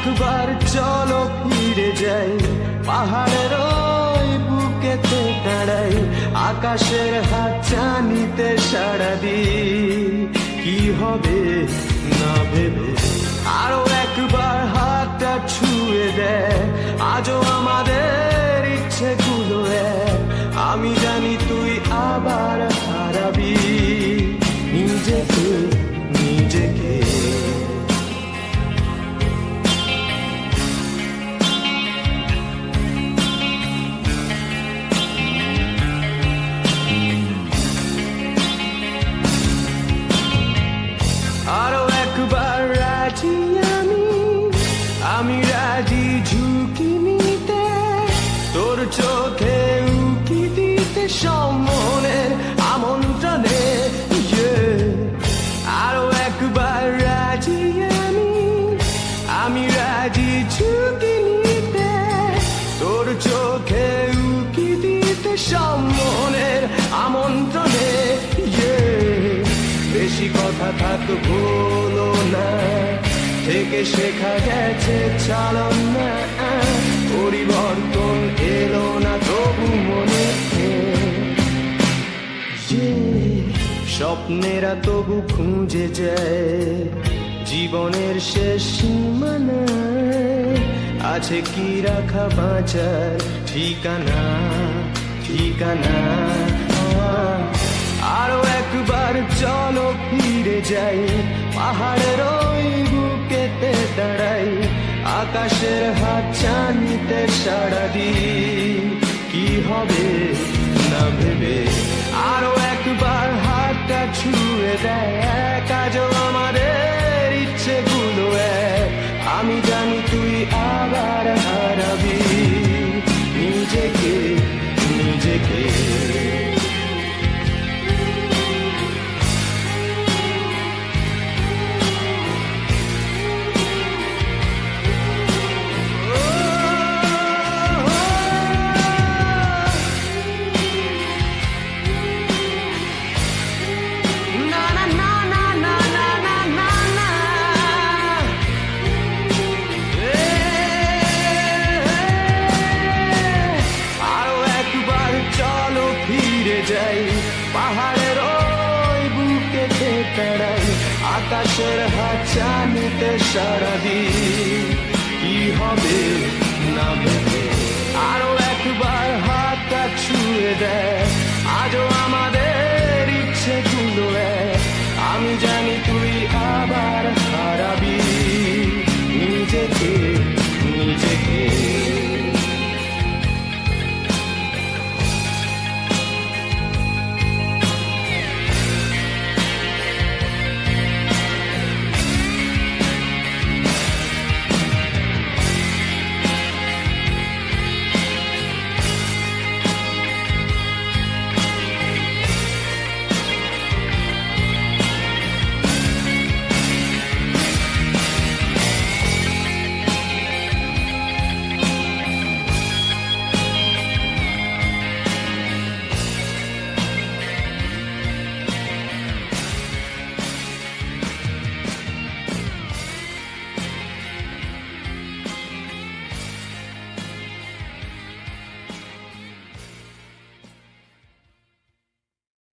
একবার চলো ফিরে যাই। পাহাড়ের ওই বুকেতে দাঁড়াই, আকাশের হাত চানিতে সাড়া দি কি হবে না ভেবে? আরও একবার হাতটা ছুঁয়ে দেয়, আজও আমাদের চোখে উকি দিতে সম্মনের আমন্ত্রণে Yeah. আরও একবার রাজি আমি আমি রাজি ঝুঁকি নিতে তোর চোখে উকি দিতে সম্মনের আমন্ত্রণে Yeah. বেশি কথা থাক বলো না, থেকে শেখা গেছে চালন না পরিবর্তন এলো না তবু মনে স্বপ্নেরা তবু খুঁজে যায়। জীবনের শেষ সীমানা আছে কি রাখা বাঁচার ঠিকানা ঠিকানা? আরও একবার চলো ফিরে যাই পাহাড়ের ওই আকাশের হাত চানিতে সাড়া দি কি হবে না ভেবে? আরও একবার হাতটা ছুঁয়ে দেয়। পাহাড়ের ওই বুকে দাঁড়াই আকাশের হাচানিতে চানিতে কি হবে না ভেবে আরও একবার হাতটা ছুঁয়ে দেয়।